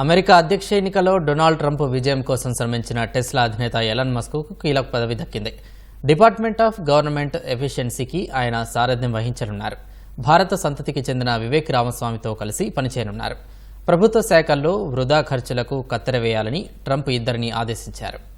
America అధ్యక్ష ఎన్నికలో Donald Trump విజయం కోసం శ్రమించిన టెస్లా అధినేత ఎలన్ మస్క్ కీలక పదవి దక్కింది. డిపార్ట్మెంట్ ఆఫ్ గవర్నమెంట్ ఎఫిషియన్సీకి ఆయన సారథ్యం వహించనున్నారు. భారత సంతతికి చెందిన వివేక్ రామస్వామితో కలిసి పనిచేయనున్నారు. ప్రభుత్వ శాఖల్లో వృధా ఖర్చులకు కత్తెర వేయాలని ట్రంప్ ఇద్దరిని ఆదేశించారు.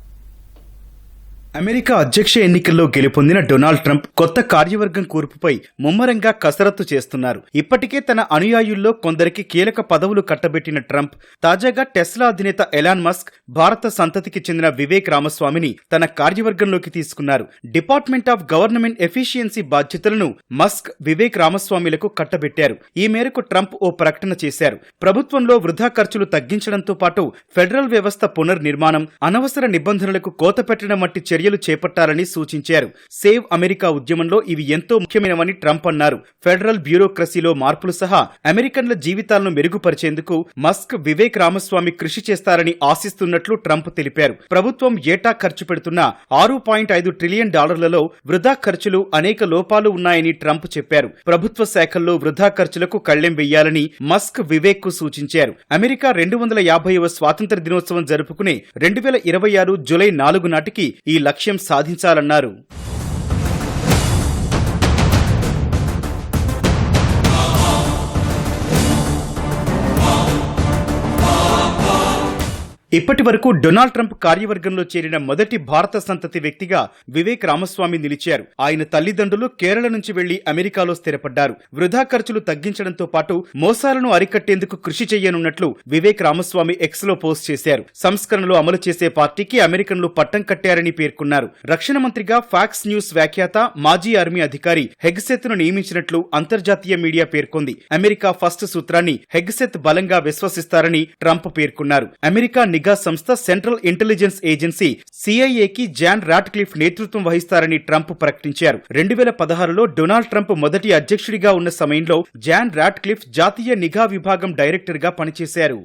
అమెరికా అధ్యక్ష ఎన్నికల్లో గెలుపొందిన డొనాల్డ్ ట్రంప్ కొత్త కార్యవర్గం కూర్పుపై ముమ్మరంగా కసరత్తు చేస్తున్నారు. ఇప్పటికే తన అనుయాయుల్లో కొందరికి కీలక పదవులు కట్టబెట్టిన ట్రంప్ తాజాగా టెస్లా అధినేత ఎలాన్ మస్క్ భారత సంతతికి చెందిన వివేక్ రామస్వామిని తన కార్యవర్గంలోకి తీసుకున్నారు. డిపార్ట్మెంట్ ఆఫ్ గవర్నమెంట్ ఎఫిషియన్సీ బాధ్యతలను మస్క్ వివేక్ రామస్వామిలకు కట్టబెట్టారు. ఈ మేరకు ట్రంప్ ఓ ప్రకటన చేశారు. ప్రభుత్వంలో వృధా ఖర్చులు తగ్గించడంతో పాటు ఫెడరల్ వ్యవస్థ పునర్నిర్మాణం అనవసర నిబంధనలకు కోత పెట్టడం వంటి చర్యలు చేపట్టాలని సూచించారు. సేవ్ అమెరికా ఉద్యమంలో ఇవి ఎంతో ముఖ్యమైనవని ట్రంప్ అన్నారు. ఫెడరల్ బ్యూరోక్రసీలో మార్పులు సహా అమెరికన్ల జీవితాలను మెరుగుపరిచేందుకు మస్క్ వివేక్ రామస్వామి కృషి చేస్తారని ఆశిస్తున్నట్లు ట్రంప్ తెలిపారు. ప్రభుత్వం ఏటా ఖర్చు పెడుతున్న ఆరు పాయింట్ ఐదు ట్రిలియన్ డాలర్లలో వృధా ఖర్చులు అనేక లోపాలు ఉన్నాయని ట్రంప్ చెప్పారు. ప్రభుత్వ శాఖల్లో వృధా ఖర్చులకు కళ్ళెం వెయ్యాలని మస్క్ వివేక్కు సూచించారు. అమెరికా రెండు వందల యాభైవ స్వాతంత్ర దినోత్సవం జరుపుకునే రెండు వేల ఇరవై ఆరు జులై నాలుగు నాటికి ఈ లక్ష్యం సాధించాలన్నారు. ఇప్పటి వరకు డొనాల్డ్ ట్రంప్ కార్యవర్గంలో చేరిన మొదటి భారత సంతతి వ్యక్తిగా వివేక్ రామస్వామి నిలిచారు. ఆయన తల్లిదండ్రులు కేరళ నుంచి వెళ్ళి అమెరికాలో స్థిరపడ్డారు. వృధా ఖర్చులు తగ్గించడంతో పాటు మోసాలను అరికట్టేందుకు కృషి చేయనున్నట్లు వివేక్ రామస్వామి ఎక్స్లో పోస్ట్ చేశారు. సంస్కరణలు అమలు చేసే పార్టీకి అమెరికన్లు పట్టం కట్టారని పేర్కొన్నారు. రక్షణ మంత్రిగా ఫాక్స్ న్యూస్ వ్యాఖ్యాత మాజీ ఆర్మీ అధికారి హెగ్సెత్ను నియమించినట్లు అంతర్జాతీయ మీడియా పేర్కొంది. అమెరికా ఫస్ట్ సూత్రాన్ని హెగ్సెత్ బలంగా విశ్వసిస్తారని ట్రంప్ పేర్కొన్నారు. అమెరికా నిఘా సంస్థ సెంట్రల్ ఇంటెలిజెన్స్ ఏజెన్సీ సిఐఏకి జాన్ రాట్క్లిఫ్ నేతృత్వం వహిస్తారని ట్రంప్ ప్రకటించారు. రెండు వేల పదహారులో డొనాల్డ్ ట్రంప్ మొదటి అధ్యక్షుడిగా ఉన్న సమయంలో జాన్ రాట్క్లిఫ్ జాతీయ నిఘా విభాగం డైరెక్టర్గా పనిచేశారు.